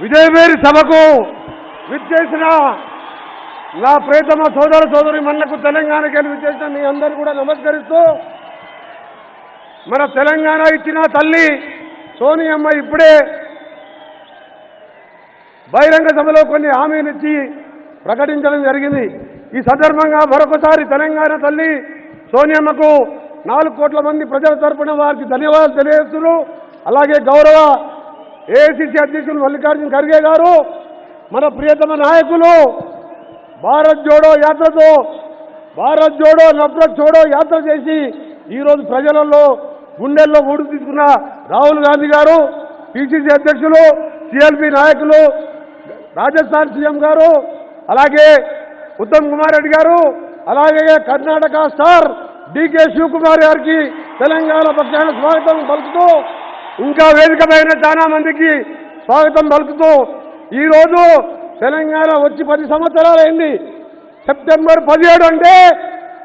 విజయవేరి సభకు విచ్చేసిన నా ప్రేతమ సోదర సోదరి మన్నకు తెలంగాణకి వెళ్ళి విచ్చేసిన మీ అందరూ కూడా నమస్కరిస్తూ మన తెలంగాణ ఇచ్చిన తల్లి సోనియమ్మ ఇప్పుడే బహిరంగ సభలో కొన్ని హామీనిచ్చి ప్రకటించడం జరిగింది. ఈ సందర్భంగా మరొకసారి తెలంగాణ తల్లి సోనియమ్మకు నాలుగు కోట్ల మంది ప్రజల తరపున వారికి ధన్యవాదాలు తెలియజేస్తున్నారు. అలాగే గౌరవ ఏఐసిసి అధ్యక్షులు మల్లికార్జున ఖర్గే గారు మన ప్రియతమ నాయకులు భారత్ జోడో యాత్రతో భారత్ జోడో నఫరత్ జోడో యాత్ర చేసి ఈరోజు ప్రజలలో గుండెల్లో ఊడు తీసుకున్న రాహుల్ గాంధీ గారు పిసిసి అధ్యక్షులు సిఎల్పి నాయకులు రాజస్థాన్ సీఎం గారు అలాగే ఉత్తమ్ కుమార్ రెడ్డి గారు అలాగే కర్ణాటక స్టార్ డికే శివకుమార్ గారికి తెలంగాణ పక్షాన స్వాగతం పలుకుతూ ఇంకా వేదిక పైన చాలా మందికి స్వాగతం పలుకుతూ ఈరోజు తెలంగాణ వచ్చి పది సంవత్సరాలైంది. సెప్టెంబర్ పదిహేడు అంటే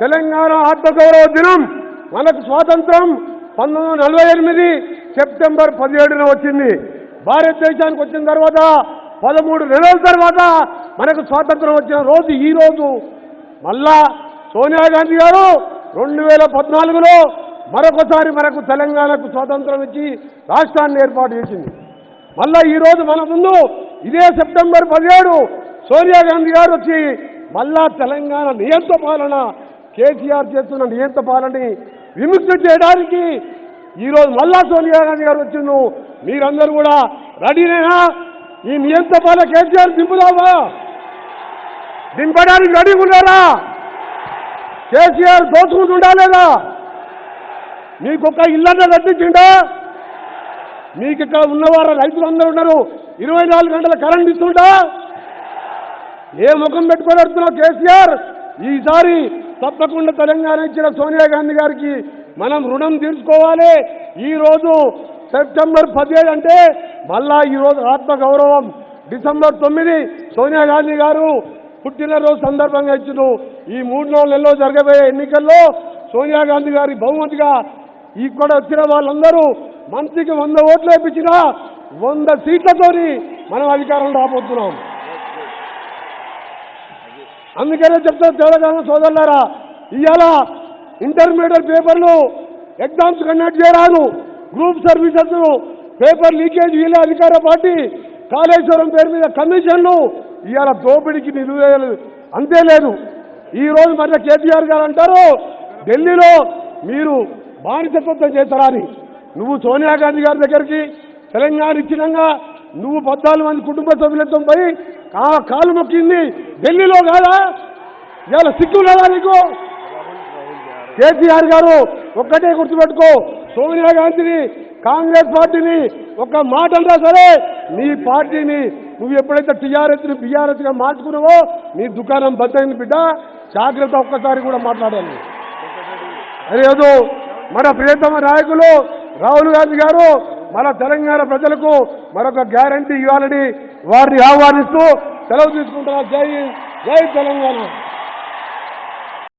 తెలంగాణ ఆత్మగౌరవ దినం. మనకు స్వాతంత్రం పంతొమ్మిది నలభై ఎనిమిది సెప్టెంబర్ పదిహేడున వచ్చింది. భారతదేశానికి వచ్చిన తర్వాత పదమూడు నెలల తర్వాత మనకు స్వాతంత్రం వచ్చిన రోజు ఈ రోజు మళ్ళా సోనియా గాంధీ గారు రెండు వేల పద్నాలుగులో మరొకసారి మనకు తెలంగాణకు స్వాతంత్రం ఇచ్చి రాష్ట్రాన్ని ఏర్పాటు చేసింది. మళ్ళా ఈరోజు మన ముందు ఇదే సెప్టెంబర్ పదిహేడు సోనియా గాంధీ గారు వచ్చి మళ్ళా తెలంగాణ నియంత్ర పాలన కేసీఆర్ చేస్తున్న నియంత్ర పాలనని విముక్తి చేయడానికి ఈరోజు మళ్ళా సోనియా గాంధీ గారు వచ్చిండు మీరందరూ కూడా రెడీనేనా? ఈ నియంత్ర పాలన కేసీఆర్ దింపుదామా? దింపడానికి రెడీ ఉన్నారా? కేసీఆర్ దోచుకుంటుండా లేదా? మీకు ఒక ఇల్లన్న కట్టించిండా? మీకు ఇక్కడ ఉన్నవారు రైతులందరూ ఉన్నారు. ఇరవై నాలుగు గంటల కరెంట్ ఇస్తుంటా ఏ ముఖం పెట్టుకొని వస్తున్నావు కేసీఆర్? ఈసారి తప్పకుండా తెలంగాణ ఇచ్చిన సోనియా గాంధీ గారికి మనం రుణం తీర్చుకోవాలి. ఈరోజు సెప్టెంబర్ పదిహేడు అంటే మళ్ళా ఈ రోజు డిసెంబర్ తొమ్మిది సోనియా గాంధీ గారు పుట్టినరోజు సందర్భంగా ఇచ్చిన ఈ మూడు నాలుగు నెలల్లో జరగబోయే ఎన్నికల్లో సోనియా గాంధీ గారి బహుమతిగా ఇక్కడ వచ్చిన వాళ్ళందరూ మంత్రికి వంద ఓట్లు వేపించినా వంద సీట్లతోని మనం అధికారం రాబోతున్నాం. అందుకనే చెప్తా తెలంగాణ సోదరులారా ఇవాళ ఇంటర్మీడియట్ పేపర్లు ఎగ్జామ్స్ కండక్ట్ చేయరాను గ్రూప్ సర్వీసెస్ పేపర్ లీకేజ్ వీళ్ళ అధికార పార్టీ కాళేశ్వరం పేరు మీద కమిషన్లు ఇవాళ దోపిడీకి నిలువేయలేదు. అంతే లేదు. ఈ కేటీఆర్ గారు అంటారు ఢిల్లీలో మీరు బానిసత్వం చేస్తారా అని నువ్వు సోనియా గాంధీ గారి దగ్గరికి తెలంగాణ ఇచ్చినంగా నువ్వు పద్నాలుగు మంది కుటుంబ సభ్యులతో పోయి ఆ కాలు మొక్కింది ఢిల్లీలో కాదా? ఇవాళ సిక్కు లేదా నీకు? కేసీఆర్ గారు ఒక్కటే గుర్తుపెట్టుకో సోనియా గాంధీని కాంగ్రెస్ పార్టీని ఒక మాట అంటా సరే నీ పార్టీని నువ్వు ఎప్పుడైతే టీఆర్ఎస్ని బీఆర్ఎస్గా మార్చుకున్నావో నీ దుకాణం బద్దయింది బిడ్డ. జాగ్రత్త ఒక్కసారి కూడా మాట్లాడాలి. లేదు మన ప్రియతమ నాయకులు రాహుల్ గాంధీ గారు మన తెలంగాణ ప్రజలకు మరొక గ్యారంటీ ఇవ్వాలని వారిని ఆహ్వానిస్తూ సెలవు తీసుకుంటున్నారు జై జై తెలంగాణ.